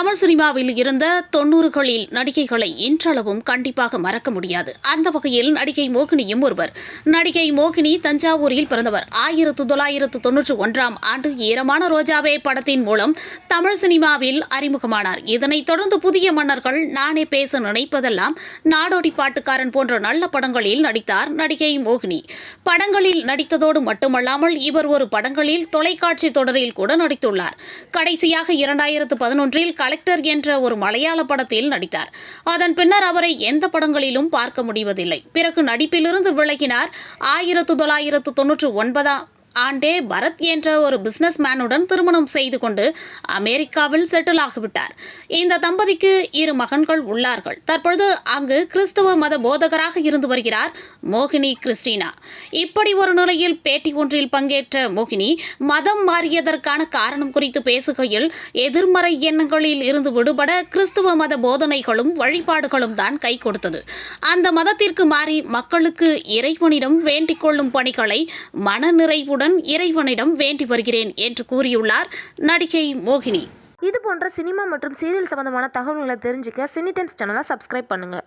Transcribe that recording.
தமிழ் சினிமாவில் இருந்த தொண்ணூறுகளில் நடிகைகளை இன்றளவும் கண்டிப்பாக மறக்க முடியாது. அந்த வகையில் நடிகை மோகினியும் ஒருவர். நடிகை மோகினி தஞ்சாவூரில் பிறந்தவர். ஆயிரத்து தொள்ளாயிரத்து தொன்னூற்று ஒன்றாம் ஆண்டு ஈரமான ரோஜாவே படத்தின் மூலம் தமிழ் சினிமாவில் அறிமுகமானார். இதனைத் தொடர்ந்து புதிய மன்னர்கள் நானே பேச நினைப்பதெல்லாம் நாடோடி பாட்டுக்காரன் போன்ற நல்ல படங்களில் நடித்தார் நடிகை மோகினி. படங்களில் நடித்ததோடு மட்டுமல்லாமல் இவர் ஒரு படங்களில் தொலைக்காட்சி தொடரில் கூட நடித்துள்ளார். கடைசியாக இரண்டாயிரத்து பதினொன்றில் கலெக்டர் என்ற ஒரு மலையாள படத்தில் நடித்தார். அதன் பின்னர் அவரை எந்த படங்களிலும் பார்க்க முடிவதில்லை. பிறகு நடிப்பிலிருந்து விலகினார். ஆயிரத்து தொள்ளாயிரத்து தொன்னூற்று ஒன்பதாம் ஆண்டே பரத் என்ற ஒரு பிஸ்னஸ் மேனுடன் திருமணம் செய்து கொண்டு அமெரிக்காவில் செட்டில் ஆகிவிட்டார். இந்த தம்பதிக்கு இரு மகன்கள் உள்ளார்கள். தற்பொழுது அங்கு கிறிஸ்தவ மத போதகராக இருந்து வருகிறார் மோகினி கிறிஸ்டினா. இப்படி ஒரு நிலையில் பேட்டி ஒன்றில் பங்கேற்ற மோகினி மதம் மாறியதற்கான காரணம் குறித்து பேசுகையில் எதிர்மறை எண்ணங்களில் இருந்து விடுபட கிறிஸ்துவ மத போதனைகளும் வழிபாடுகளும் தான் கை கொடுத்தது. அந்த மதத்திற்கு மாறி மக்களுக்கு இறைவனிடம் வேண்டிக் கொள்ளும் பணிகளை மனநிறைவுடன் இறைவனிடம் வேண்டி வருகிறேன் என்று கூறியுள்ளார் நடிகை மோகினி. இது போன்ற சினிமா மற்றும் சீரியல் சம்பந்தமான தகவல்களை தெரிஞ்சுக்க சினிடென்ஸ் சேனலை சப்ஸ்கிரைப் பண்ணுங்கள்